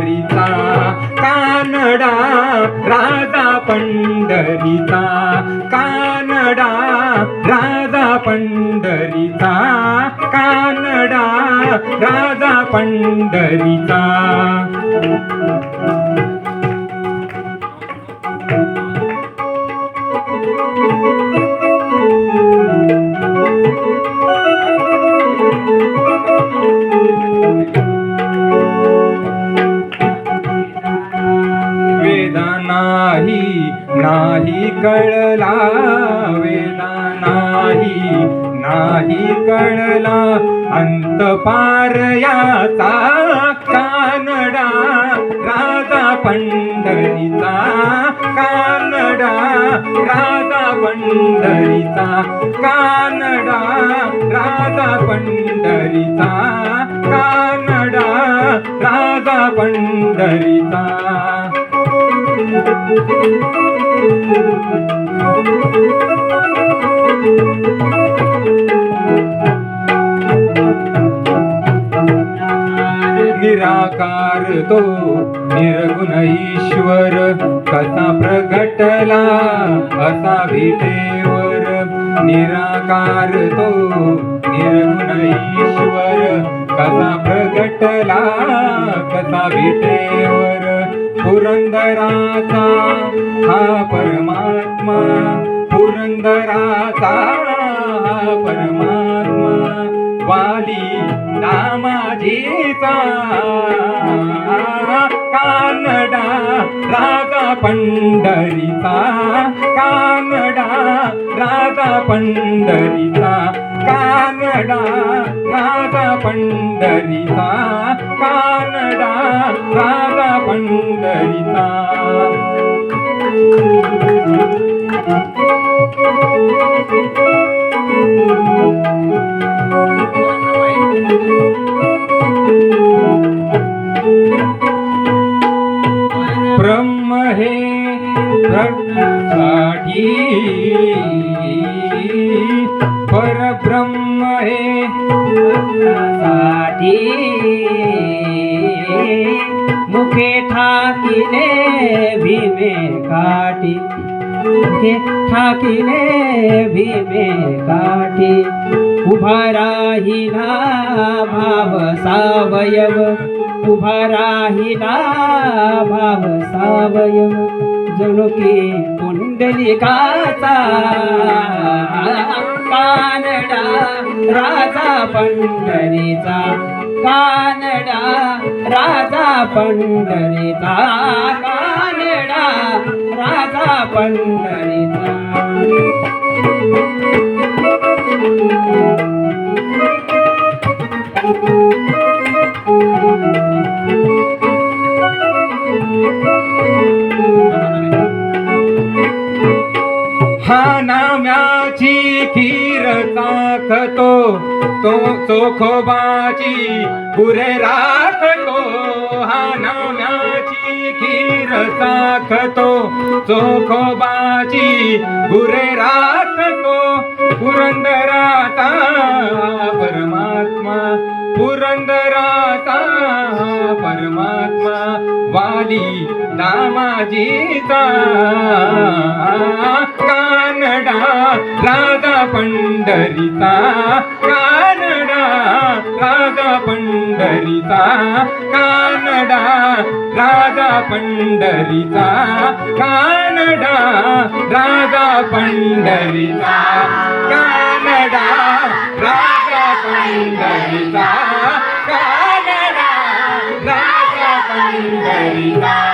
पंढरीचा कानडा राधा पंढरीचा. कानडा राधा पंढरीचा. कानडा राजा पंढरीचा. वेदा नाही नाही कळला वेदा नाही नाही कळला अंत पार याचा कानडा राजा पंढरीचा कानडा राजा पंढरीचा कानडा राजा पंढरीचा निराकार तो निर्गुण ईश्वर कसा प्रगटला असा विटेवर निराकार तो निर्गुण ईश्वर कसा प्रगटला कसा विटेवर पुरंदराचा हा परमात्मा. पुरंदराचा हा परमात्मा. वाली दामाजीचा कानडा राजा पंढरीचा. कानडा राजा पंढरीचा. कानडा राधा पंढरीचा कानडा राधा पंढरीचा ब्रह्म हे साठी साठी मुखे ठाकिले भीमे काठी. मुखे ठाकिले भीमे काठी. उभा राहिला भाव सावयव. उभा राहिला भाव सावयव. जणू की पुंडलिकाचा कानडा राजा पंढरीचा कानडा राजा पंढरीचा कानडा राजा पंढरीचा. हा नाम्याची खीर टाकतो तो चोखोबाची पुरे राखतो. हा नाम्याची खीर टाकतो चोखोबाची पुरे राखतो. पुरंदराता परमात्मा पुरंदराता परमात्मा वाली दामाजीचा कानडा राधा पंढरीता कानडा राधा पंढरीता कानडा राधा पंढरीता कान कानडा राजा पंढरीचा कानडा राजा पंढरीचा कानडा राजा पंढरीचा